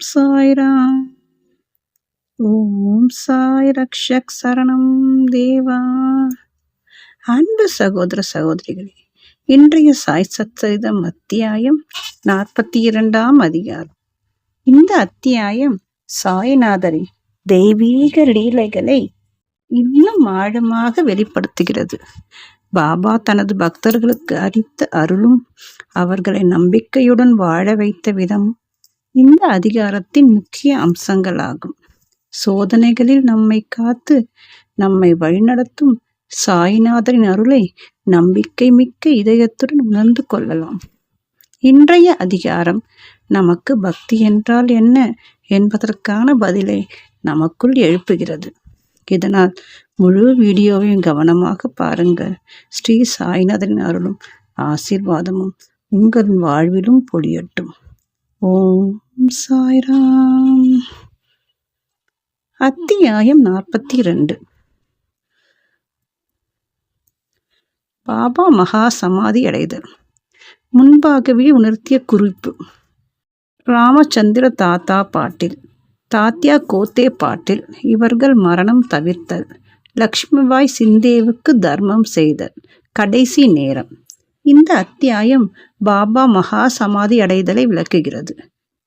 சாய்ராம். ஓம் சாய் ரக்ஷக் சரணம் தேவா. அன்பு சகோதர சகோதரிகளே இன்றைய சாய் சச்சரிதம் அத்தியாயம் நாற்பத்தி இரண்டாம் அதிகாரம். இந்த அத்தியாயம் சாய்நாதரின் தெய்வீக லீலைகளை இன்னும் ஆழமாக வெளிப்படுத்துகிறது. பாபா தனது பக்தர்களுக்கு அளித்த அருளும் அவர்களை நம்பிக்கையுடன் வாழ வைத்த விதமும் இந்த அதிகாரத்தின் முக்கிய அம்சங்களாகும். சோதனைகளில் நம்மை காத்து நம்மை வழிநடத்தும் சாய்நாதரின் அருளை நம்பிக்கை மிக்க இதயத்துடன் உணர்ந்து கொள்ளலாம். இன்றைய அதிகாரம் நமக்கு பக்தி என்றால் என்ன என்பதற்கான பதிலை நமக்குள் எழுப்புகிறது. இதனால் முழு வீடியோவையும் கவனமாக பாருங்கள். ஸ்ரீ சாய்நாதரின் அருளும் ஆசீர்வாதமும் உங்கள் வாழ்விலும் பொழியட்டும். ஓம் சாய்ராம். அத்தியாயம் நாற்பத்தி ரெண்டு பாபா மகா சமாதி அடைதல். முன்பாகவே உணர்த்திய குறிப்பு. ராமச்சந்திர தாத்தா பாட்டில் தாத்தியா கோத்தே பாட்டில் இவர்கள் மரணம் தவிர்த்தல். லக்ஷ்மிபாய் சிந்தேவுக்கு தர்மம் செய்தல். கடைசி நேரம். இந்த அத்தியாயம் பாபா மகா சமாதி அடைதலை விளக்குகிறது.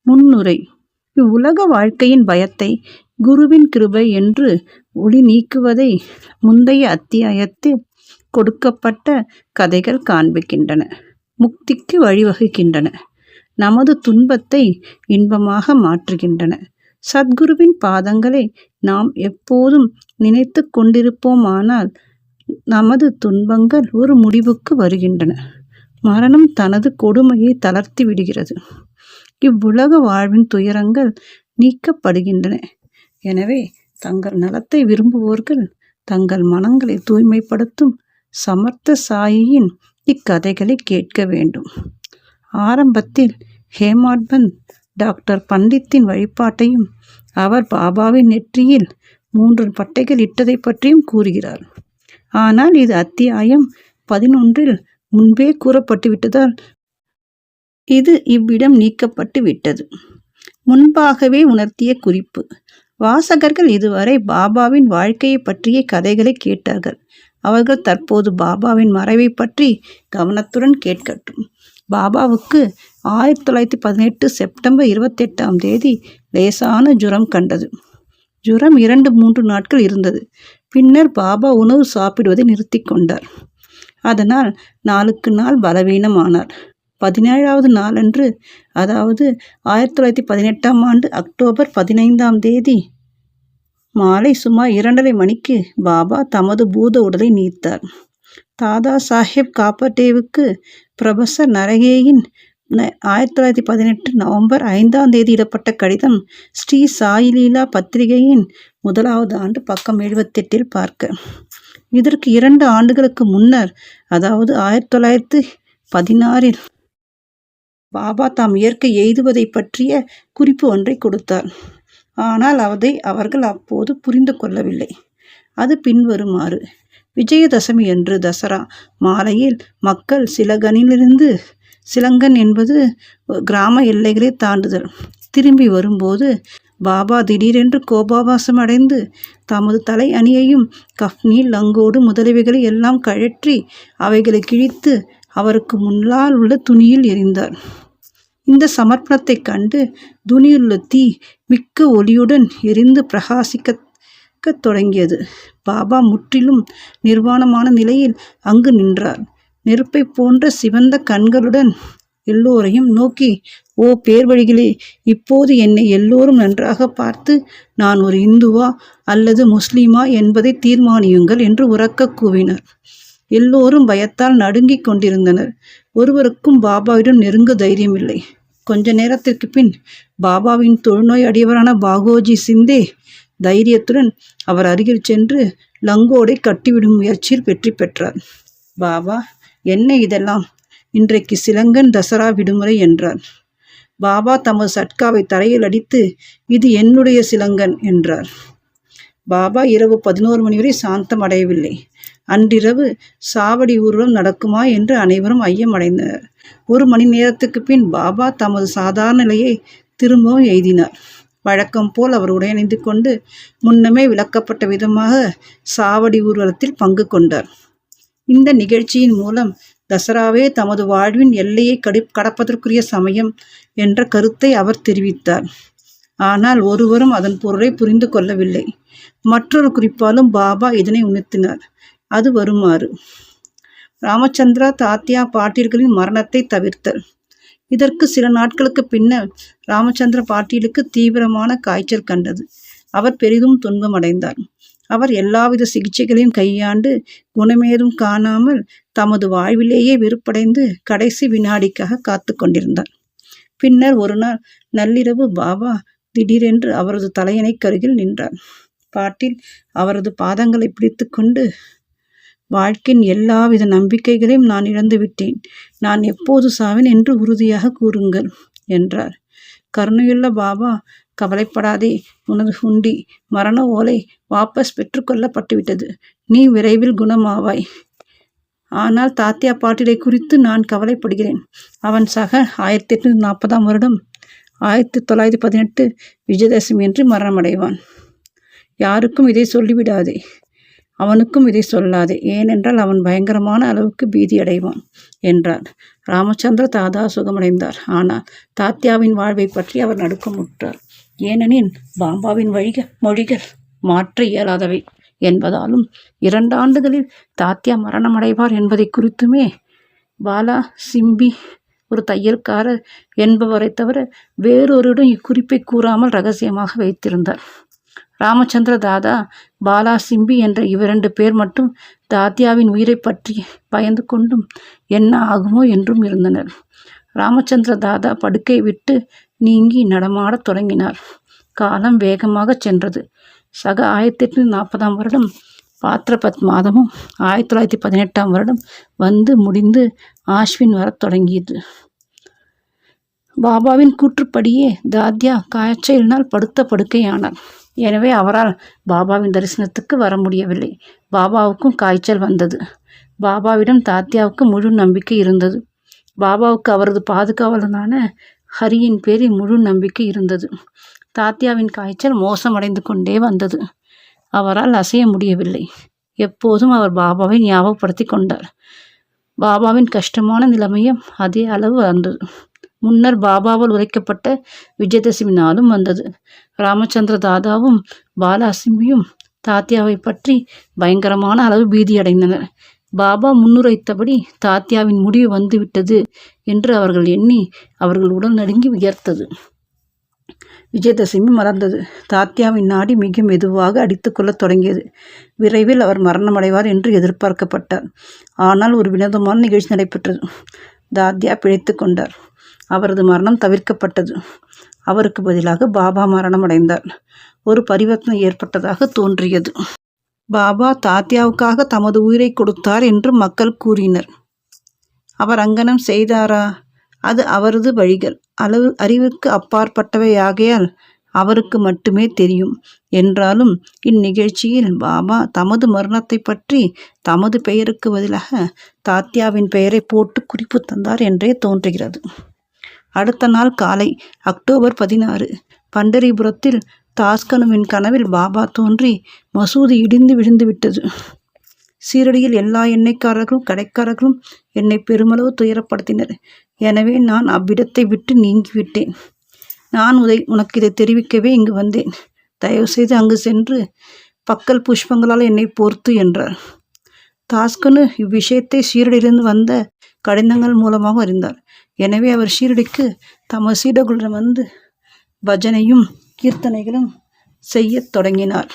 முன்னுரை. இவ்வுலக வாழ்க்கையின் பயத்தை குருவின் கிருபை என்று ஒளி நீக்குவதை முந்தைய அத்தியாயத்தில் கொடுக்கப்பட்ட கதைகள் காண்பிக்கின்றன. முக்திக்கு வழிவகுக்கின்றன. நமது துன்பத்தை இன்பமாக மாற்றுகின்றன. சத்குருவின் பாதங்களை நாம் எப்போதும் நினைத்து கொண்டிருப்போமானால் நமது துன்பங்கள் ஒரு முடிவுக்கு வருகின்றன. மரணம் தனது கொடுமையை தளர்த்தி விடுகிறது. இவ்வுலக வாழ்வின் துயரங்கள் நீக்கப்படுகின்றன. எனவே தங்கள் நலத்தை விரும்புவோர்கள் தங்கள் மனங்களை தூய்மைப்படுத்தும் சமர்த்த சாயியின் இக்கதைகளை கேட்க வேண்டும். ஆரம்பத்தில் ஹேமாட்பந்த் டாக்டர் பண்டித்தின் வழிபாட்டையும் அவர் பாபாவின் நெற்றியில் மூன்று பட்டைகள் இட்டதை பற்றியும் கூறுகிறார். ஆனால் இது அத்தியாயம் பதினொன்றில் முன்பே கூறப்பட்டு விட்டதால் இது இவ்விடம் நீக்கப்பட்டு விட்டது முன்பாகவே உணர்த்திய குறிப்பு. வாசகர்கள் இதுவரை பாபாவின் வாழ்க்கையை பற்றிய கதைகளை கேட்டார்கள். அவர்கள் தற்போது பாபாவின் மறைவை பற்றி கவனத்துடன் கேட்கட்டும். பாபாவுக்கு ஆயிரத்தி தொள்ளாயிரத்தி பதினெட்டு செப்டம்பர் இருபத்தெட்டாம் தேதி லேசான ஜுரம் கண்டது. ஜுரம் இரண்டு மூன்று நாட்கள் இருந்தது. பின்னர் பாபா உணவு சாப்பிடுவதை நிறுத்தி கொண்டார். அதனால் நாளுக்கு நாள் பலவீனமானார். பதினேழாவது நாளன்று அதாவது ஆயிரத்தி தொள்ளாயிரத்தி பதினெட்டாம் ஆண்டு அக்டோபர் பதினைந்தாம் தேதி மாலை சுமார் இரண்டரை மணிக்கு பாபா தமது பூத உடலை நீத்தார். தாதா சாஹேப் காப்பர்டேவுக்கு புரொஃபசர் நரகேயின் ஆயிரத்தி தொள்ளாயிரத்தி பதினெட்டு நவம்பர் ஐந்தாம் தேதி இடப்பட்ட கடிதம் ஸ்ரீ சாயிலீலா பத்திரிகையின் முதலாவது ஆண்டு பக்கம் எழுபத்தெட்டில் பார்க்க. இதற்கு இரண்டு ஆண்டுகளுக்கு முன்னர் அதாவது ஆயிரத்தி தொள்ளாயிரத்தி பதினாறில் பாபா தாம் இயற்கை எய்துவதை பற்றிய குறிப்பு ஒன்றை கொடுத்தார். ஆனால் அதை அவர்கள் அப்போது புரிந்து கொள்ளவில்லை. அது பின்வருமாறு. விஜயதசமி என்று தசரா மாலையில் மக்கள் சிலகனிலிருந்து சிலங்கன் என்பது கிராம எல்லைகளை தாண்டுதல். திரும்பி வரும்போது பாபா திடீரென்று கோபாபாசம் அடைந்து தமது தலை அணியையும் கஃப்னி லங்கோடு முதலியவைகளை எல்லாம் கழற்றி அவைகளை கிழித்து அவருக்கு முன்னால் உள்ள துணியில் எரிந்தார் இந்த சமர்ப்பணத்தை கண்டு துணியுள்ள தீ மிக்க ஒளியுடன் எரிந்து பிரகாசிக்க தொடங்கியது. பாபா முற்றிலும் நிர்வாணமான நிலையில் அங்கு நின்றார். நெருப்பை போன்ற சிவந்த கண்களுடன் எல்லோரையும் நோக்கி ஓ பேர் வழிகளே இப்போது என்னை எல்லோரும் நன்றாக பார்த்து நான் ஒரு இந்துவா அல்லது முஸ்லீமா என்பதை தீர்மானியுங்கள் என்று உறக்க கூவினர். எல்லோரும் பயத்தால் நடுங்கிக் கொண்டிருந்தனர். ஒருவருக்கும் பாபாவிடம் நெருங்க தைரியமில்லை. கொஞ்ச நேரத்திற்கு பின் பாபாவின் தொழுநோய் அடியவரான பாகோஜி சிந்தே தைரியத்துடன் அவர் அருகில் சென்று லங்கோடை கட்டிவிடும் முயற்சியில் வெற்றி பெற்றார். பாபா என்ன இதெல்லாம்? இன்றைக்கு சிலங்கன் தசரா விடுமுறை என்றார் பாபா தமது சட்காவை தரையில் அடித்து இது என்னுடைய சிலங்கன் என்றார். பாபா இரவு பதினோரு மணி வரை சாந்தம் அடையவில்லை. அன்றிரவு சாவடி ஊர்வலம் நடக்குமா என்று அனைவரும் ஐயம் அடைந்தனர் ஒரு மணி நேரத்துக்கு பின் பாபா தமது சாதாரண நிலையை திரும்பவும் எய்தினார். வழக்கம் போல் அவர் உடையணிந்து கொண்டு முன்னமே விளக்கப்பட்ட விதமாக சாவடி ஊர்வலத்தில் பங்கு கொண்டார். இந்த நிகழ்ச்சியின் மூலம் தசராவே தமது வாழ்வின் எல்லையை கடி கடப்பதற்குரிய சமயம் என்ற கருத்தை அவர் தெரிவித்தார். ஆனால் ஒருவரும் அதன் பொருளை புரிந்து கொள்ளவில்லை. மற்றொரு குறிப்பாலும் பாபா இதனை உணர்த்தினார். அது வருமாறு. ராமச்சந்திரா தாத்தியா பாட்டீல்களின் மரணத்தை தவிர்த்தல். இதற்கு சில நாட்களுக்கு பின்னர் ராமச்சந்திர பாட்டீலுக்கு தீவிரமான காய்ச்சல் கண்டது. அவர் பெரிதும் துன்பமடைந்தார். அவர் எல்லாவித சிகிச்சைகளையும் கையாண்டு குணமேதும் காணாமல் தமது வாழ்விலேயே வெறுப்படைந்து கடைசி வினாடிக்காக காத்து கொண்டிருந்தார். பின்னர் ஒரு நாள் நள்ளிரவு பாபா திடீரென்று அவரது தலையணைக்கருகில் நின்றார். பாட்டில் அவரது பாதங்களை பிடித்து கொண்டு வாழ்க்கையின் எல்லாவித நம்பிக்கைகளையும் நான் இழந்து விட்டேன். நான் எப்போது சாவேன் என்று உறுதியாக கூறுங்கள் என்றார். கருணையுள்ள பாபா கவலைப்படாதே உனது ஹுண்டி மரண ஓலை வாபஸ் பெற்றுக்கொள்ளப்பட்டுவிட்டது நீ விரைவில் குணமாவாய். ஆனால் தாத்தியா பாட்டிலை குறித்து நான் கவலைப்படுகிறேன். அவன் சக ஆயிரத்தி எட்நூத்தி நாற்பதாம் வருடம் ஆயிரத்தி தொள்ளாயிரத்தி பதினெட்டு விஜயதசமி என்று மரணமடைவான். யாருக்கும் இதை சொல்லிவிடாதே. அவனுக்கும் இதை சொல்லாதே. ஏனென்றால் அவன் பயங்கரமான அளவுக்கு பீதி அடைவான் என்றார். ராமச்சந்திர தாதா சுகமடைந்தார். ஆனால் தாத்தியாவின் வாழ்வை பற்றி அவர் நடுக்கமுற்றார். ஏனெனில் பாபாவின் வழிக மொழிகள் மாற்ற இயலாதவை என்பதாலும் இரண்டு ஆண்டுகளில் தாத்தியா மரணமடைவார் என்பதை குறித்துமே பாலா சிம்பி ஒரு தையல்காரர் என்பவரை தவிர வேறொருடன் இக்குறிப்பை கூறாமல் ரகசியமாக வைத்திருந்தார். ராமச்சந்திர தாதா பாலா சிம்பி என்ற இவ்விரண்டு பேர் மட்டும் தாத்தியாவின் உயிரை பற்றி பயந்து கொண்டும் என்ன ஆகுமோ என்றும் இருந்தனர். ராமச்சந்திர தாதா படுக்கை விட்டு நீங்கி நடமாடத் தொடங்கினார். காலம் வேகமாக சென்றது. சக ஆயிரத்தி எட்நூத்தி நாற்பதாம் வருடம் பாத்திரபத் மாதமும் ஆயிரத்தி தொள்ளாயிரத்தி பதினெட்டாம் வருடம் வந்து முடிந்து ஆஷ்வின் வரத் தொடங்கியது. பாபாவின் கூற்றுப்படியே தாத்யா காய்ச்சலினால் படுத்த படுக்கையானார். எனவே அவரால் பாபாவின் தரிசனத்துக்கு வர முடியவில்லை. பாபாவுக்கும் காய்ச்சல் வந்தது. பாபாவிடம் தாத்யாவுக்கு முழு நம்பிக்கை இருந்தது. பாபாவுக்கு அவரது பாதுகாவலனான ஹரியின் பேரில் முழு நம்பிக்கை இருந்தது. தாத்தியாவின் காய்ச்சல் மோசமடைந்து கொண்டே வந்தது. அவரால் அசைய முடியவில்லை. எப்போதும் அவர் பாபாவை ஞாபகப்படுத்தி கொண்டார். பாபாவின் கஷ்டமான நிலைமையும் அதே அளவு வந்தது. முன்னர் பாபாவால் உரைக்கப்பட்ட விஜயதசமி நாளும் வந்தது. ராமச்சந்திர தாதாவும் பாலாசிம்பியும் தாத்தியாவை பற்றி பயங்கரமான அளவு பீதியடைந்தனர். பாபா முன்னுரைத்தபடி தாத்தியாவின் முடிவு வந்துவிட்டது என்று அவர்கள் எண்ணி அவர்கள் உடல் நடுங்கி உயர்த்தது விஜயதசமி மறந்தது. தாத்தியாவின் நாடி மிக மெதுவாக அடித்துக்கொள்ளத் தொடங்கியது. விரைவில் அவர் மரணமடைவார் என்று எதிர்பார்க்கப்பட்டார். ஆனால் ஒரு வினோதமான நிகழ்ச்சி நடைபெற்றது. தாத்தியா பிழைத்து கொண்டார். அவரது மரணம் தவிர்க்கப்பட்டது. அவருக்கு பதிலாக பாபா மரணம் அடைந்தார் ஒரு பரிவர்த்தனை ஏற்பட்டதாக தோன்றியது. பாபா தாத்தியாவுக்காக தமது உயிரை கொடுத்தார் என்று மக்கள் கூறினர். அவர் அங்கனம் செய்தாரா? அது அவரது வழிகள். அளவு அறிவுக்கு அப்பாற்பட்டவையாகையால் அவருக்கு மட்டுமே தெரியும். என்றாலும் இந்நிகழ்ச்சியில் பாபா தமது மரணத்தை பற்றி தமது பெயருக்கு பதிலாக தாத்தியாவின் பெயரை போட்டு குறிப்பு தந்தார் என்றே தோன்றுகிறது. அடுத்த நாள் காலை அக்டோபர் பதினாறு பண்டரிபுரத்தில் தாஸ்கனுவின் கனவில் பாபா தோன்றி மசூதி இடிந்து விழுந்து விட்டது. சீரடியில் எல்லா எண்ணெய்க்காரர்களும் கடைக்காரர்களும் என்னை பெருமளவு துயரப்படுத்தினர். எனவே நான் அவ்விடத்தை விட்டு நீங்கிவிட்டேன். நான் உதை உனக்கு இதை தெரிவிக்கவே இங்கு வந்தேன். தயவுசெய்து அங்கு சென்று பக்கல் புஷ்பங்களால் என்னை பொறுத்து என்றார். தாஸ்கனு இவ்விஷயத்தை சீரடியிலிருந்து வந்த கடிதங்கள் மூலமாக அறிந்தார். எனவே அவர் ஷீரடிக்கு தம சீடர்களுடன் வந்து பஜனையும் கீர்த்தனைகளும் செய்யத் தொடங்கினார்.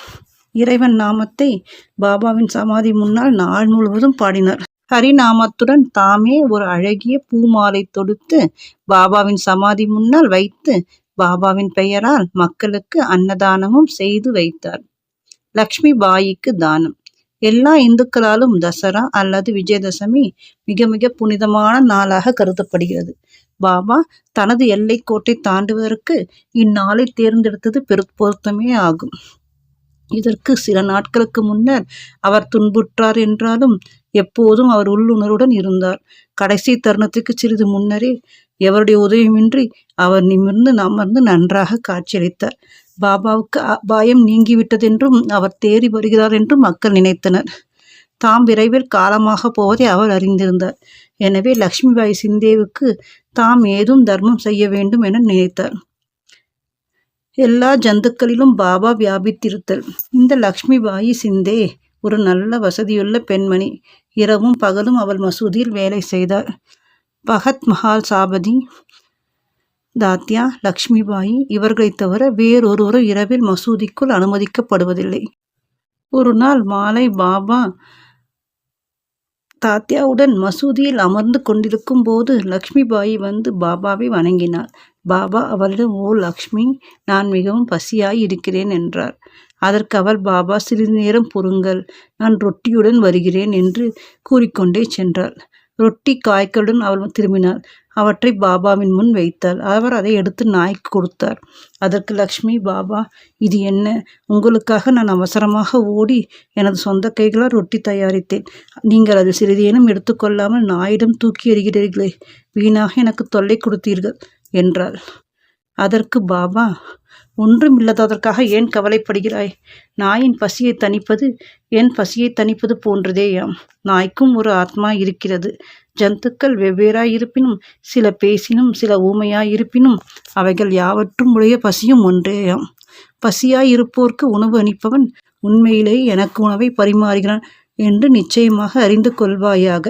இறைவன் நாமத்தை பாபாவின் சமாதி முன்னால் நாள் முழுவதும் பாடினார். ஹரிநாமத்துடன் தாமே ஒரு அழகிய பூமாலை தொடுத்து பாபாவின் சமாதி முன்னால் வைத்து பாபாவின் பெயரால் மக்களுக்கு அன்னதானமும் செய்து வைத்தார். லக்ஷ்மி பாயிக்கு தானம். எல்லா இந்துக்களாலும் தசரா அல்லது விஜயதசமி மிக மிக புனிதமான நாளாக கருதப்படுகிறது. பாபா தனது எல்லைக்கோட்டை தாண்டுவதற்கு இந்நாளை தேர்ந்தெடுத்தது பெருப்பொருத்தமே ஆகும். இதற்கு சில நாட்களுக்கு முன்னர் அவர் துன்புற்றார் என்றாலும் எப்போதும் அவர் உள்ளுணர்வுடன் இருந்தார். கடைசி தருணத்துக்கு சிறிது முன்னரே எவருடைய உதவியுமின்றி அவர் நிமிர்ந்து அமர்ந்து நன்றாக காட்சியளித்தார். பாபாவுக்கு அபாயம் நீங்கிவிட்டதென்றும் அவர் தேறி வருகிறார் என்றும் மக்கள் நினைத்தனர். தாம் விரைவில் காலமாக போவதை அவர் அறிந்திருந்தார். எனவே லக்ஷ்மிபாய் சிந்தேவுக்கு தாம் ஏதும் தர்மம் செய்ய வேண்டும் என நினைத்தார். எல்லா ஜந்துக்களிலும் பாபா வியாபித்திருத்தல். இந்த லக்ஷ்மிபாயி சிந்தே ஒரு நல்ல வசதியுள்ள பெண்மணி. இரவும் பகலும் அவள் மசூதியில் வேலை செய்தார் பகத் மஹால் சாபதி தாத்யா லக்ஷ்மிபாயி இவர்களைத் தவிர வேறொருவரும் இரவில் மசூதிக்குள் அனுமதிக்கப்படுவதில்லை. ஒரு நாள் மாலை பாபா தாத்யாவுடன் மசூதியில் அமர்ந்து கொண்டிருக்கும் போது லக்ஷ்மிபாயி வந்து பாபாவை வணங்கினார். பாபா அவளிடம் ஓ லக்ஷ்மி நான் மிகவும் பசியாய் இருக்கிறேன் என்றார். அதற்கு அவள் பாபா சிறிது நேரம் பொறுங்கள் நான் ரொட்டியுடன் வருகிறேன் என்று கூறிக்கொண்டே சென்றாள். ரொட்டி காய்களுடன் அவள் திரும்பினாள் அவற்றை பாபாவின் முன் வைத்தாள் அவர் அதை எடுத்து நாய்க்கு கொடுத்தார். அதற்கு லக்ஷ்மி பாபா இது என்ன? உங்களுக்காக நான் அவசரமாக ஓடி எனது சொந்த கைகளால் ரொட்டி தயாரித்தேன். நீங்கள் அது சிறிதேனும் எடுத்துக்கொள்ளாமல் நாயிடம் தூக்கி எறிகிறீர்களே. வீணாக எனக்கு தொல்லை கொடுத்தீர்கள் என்றாள். அதற்கு பாபா ஒன்றுமில்லாததற்காக ஏன் கவலைப்படுகிறாய்? நாயின் பசியை தணிப்பது என் பசியை தணிப்பது போன்றதேயாம். நாய்க்கும் ஒரு ஆத்மா இருக்கிறது. ஜந்துக்கள் வெவ்வேறாய் இருப்பினும் சில பேசினும் சில ஊமையாயிருப்பினும் அவைகள் யாவற்றும் உடைய பசியும் ஒன்றேயாம். பசியாயிருப்போர்க்கு உணவு அளிப்பவன் உண்மையிலேயே எனக்கு உணவை பரிமாறுகிறான் என்று நிச்சயமாக அறிந்து கொள்வாயாக.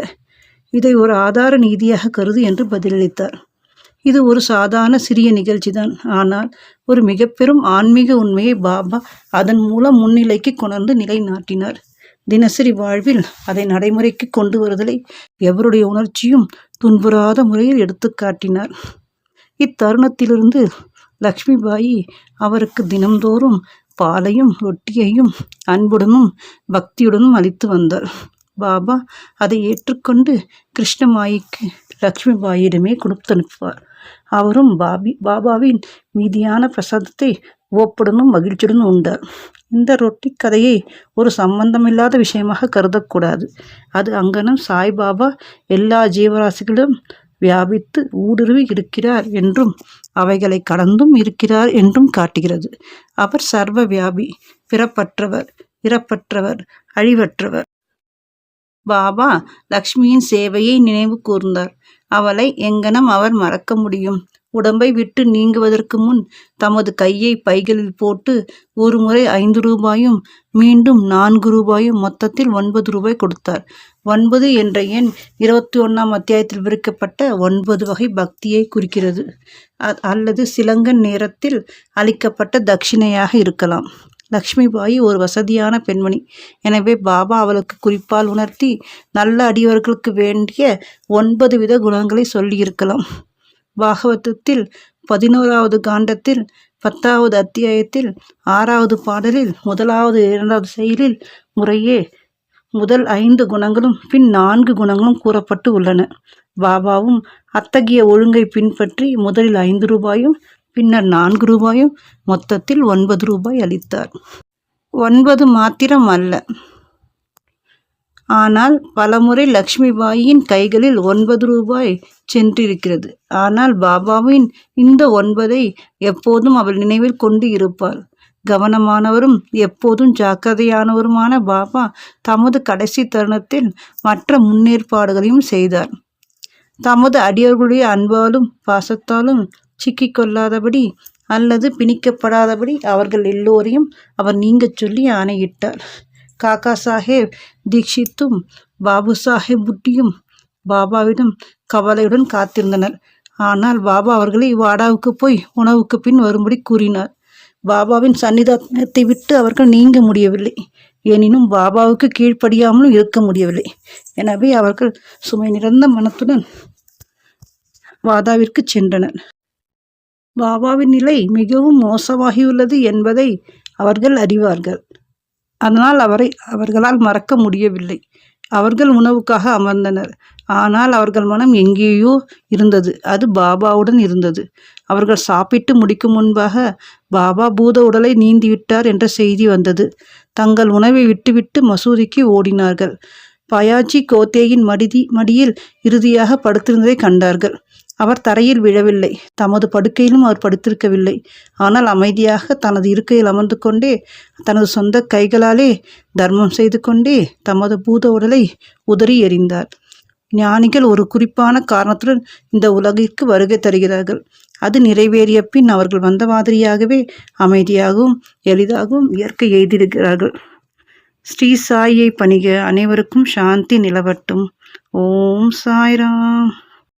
இதை ஒரு ஆதார நீதியாக கருது என்று பதிலளித்தார். இது ஒரு சாதாரண சிறிய நிகழ்ச்சிதான். ஆனால் ஒரு மிக பெரும் ஆன்மீக உண்மையை பாபா அதன் மூலம் முன்னிலைக்கு கொணர்ந்து நிலைநாட்டினார். தினசரி வாழ்வில் அதை நடைமுறைக்கு கொண்டு வருதலை எவருடைய உணர்ச்சியும் துன்புறாத முறையில் எடுத்து காட்டினார். இத்தருணத்திலிருந்து லக்ஷ்மிபாயி அவருக்கு தினம்தோறும் பாலையும் ரொட்டியையும் அன்புடனும் பக்தியுடனும் அளித்து வந்தார். பாபா அதை ஏற்றுக்கொண்டு கிருஷ்ணமாயிக்கு லக்ஷ்மிபாயிடமே கொடுத்து அனுப்புவார் அவரும் பாபி பாபாவின் மீதியான பிரசாதத்தை ஓப்புடனும் மகிழ்ச்சியுடனும் உண்டார். இந்த ரொட்டி கதையை ஒரு சம்பந்தமில்லாத விஷயமாக கருதக்கூடாது. அது அங்கனம் சாய்பாபா எல்லா ஜீவராசிகளும் வியாபித்து ஊடுருவி இருக்கிறார் என்றும் அவைகளை கடந்தும் இருக்கிறார் என்றும் காட்டுகிறது. அவர் சர்வ வியாபி பிறப்பற்றவர் இறப்பற்றவர் அழிவற்றவர். பாபா லக்ஷ்மியின் சேவையை நினைவு கூர்ந்தார். அவளை எங்கனம் அவர் மறக்க முடியும்? உடம்பை விட்டு நீங்குவதற்கு முன் தமது கையை பைகளில் போட்டு ஒரு முறை ஐந்து ரூபாயும் மீண்டும் நான்கு ரூபாயும் மொத்தத்தில் ஒன்பது ரூபாய் கொடுத்தார். ஒன்பது என்ற எண் இருபத்தி ஒன்றாம் அத்தியாயத்தில் விரிக்கப்பட்ட ஒன்பது வகை பக்தியை குறிக்கிறது. அல்லது சிலங்கன் நேரத்தில் அளிக்கப்பட்ட தட்சிணையாக இருக்கலாம். லக்ஷ்மிபாய் ஒரு வசதியான பெண்மணி. எனவே பாபா அவளுக்கு குறிப்பால் உணர்த்தி நல்ல அடியவர்களுக்கு வேண்டிய ஒன்பது வித குணங்களை சொல்லியிருக்கலாம். பாகவதத்தில் பதினோராவது காண்டத்தில் பத்தாவது அத்தியாயத்தில் ஆறாவது பாடலில் முதலாவது இரண்டாவது செயலில் முறையே முதல் ஐந்து குணங்களும் பின் நான்கு குணங்களும் கூறப்பட்டு உள்ளன. பாபாவும் அத்தகைய ஒழுங்கை பின்பற்றி முதலில் ஐந்து ரூபாயும் பின்னர் நான்கு ரூபாயும் மொத்தத்தில் ஒன்பது ரூபாய் அளித்தார். ஒன்பது மாத்திரம் அல்ல. ஆனால் பலமுறை லக்ஷ்மிபாயின் கைகளில் ஒன்பது ரூபாய் சென்றிருக்கிறது. ஆனால் பாபாவின் இந்த ஒன்பதை எப்போதும் அவள் நினைவில் கொண்டு இருப்பாள். கவனமானவரும் எப்போதும் ஜாக்கிரதையானவருமான பாபா தமது கடைசி தருணத்தில் மற்ற முன்னேற்பாடுகளையும் செய்தார். தமது அடியவர்களுடைய அன்பாலும் பாசத்தாலும் சிக்கிக்கொள்ளாதபடி அல்லது பிணிக்கப்படாதபடி அவர்கள் எல்லோரையும் அவர் நீங்கச் சொல்லி ஆணையிட்டார். காக்கா சாஹேப் தீக்ஷித்தும் பாபு சாஹேப் புட்டியும் பாபாவிடம் கவலையுடன் காத்திருந்தனர். ஆனால் பாபா அவர்களை வாடாவுக்கு போய் உணவுக்கு பின் வரும்படி கூறினார். பாபாவின் சன்னிதானத்தை விட்டு அவர்கள் நீங்க முடியவில்லை. எனினும் பாபாவுக்கு கீழ்ப்படியாமலும் இருக்க முடியவில்லை. எனவே அவர்கள் சுமை நிறந்த மனத்துடன் வாதாவிற்கு சென்றனர். பாபாவின் நிலை மிகவும் மோசமாகியுள்ளது என்பதை அவர்கள் அறிவார்கள். அதனால் அவரை அவர்களால் மறக்க முடியவில்லை. அவர்கள் உணவுக்காக அமர்ந்தனர். ஆனால் அவர்கள் மனம் எங்கேயோ இருந்தது. அது பாபாவுடன் இருந்தது. அவர்கள் சாப்பிட்டு முடிக்கும் முன்பாக பாபா பூத உடலை நீந்திவிட்டார் என்ற செய்தி வந்தது. தங்கள் உணவை விட்டுவிட்டு மசூதிக்கு ஓடினார்கள். பயாச்சி கோத்தேயின் மடிதி மடியில் இறுதியாக படுத்திருந்ததை கண்டார்கள். அவர் தரையில் விழவில்லை. தமது படுக்கையிலும் அவர் படுத்திருக்கவில்லை. ஆனால் அமைதியாக தனது இருக்கையில் அமர்ந்து கொண்டே தனது சொந்த கைகளாலே தர்மம் செய்து கொண்டே தமது பூத உடலை உதறி எறிந்தார். ஞானிகள் ஒரு குறிப்பான காரணத்துடன் இந்த உலகிற்கு வருகை தருகிறார்கள். அது நிறைவேறிய பின் அவர்கள் வந்த மாதிரியாகவே அமைதியாகவும் எளிதாகவும் இயற்கை எய்திருக்கிறார்கள் ஸ்ரீ சாயை பணிக அனைவருக்கும் சாந்தி நிலவட்டும். ஓம் சாய்ராம்.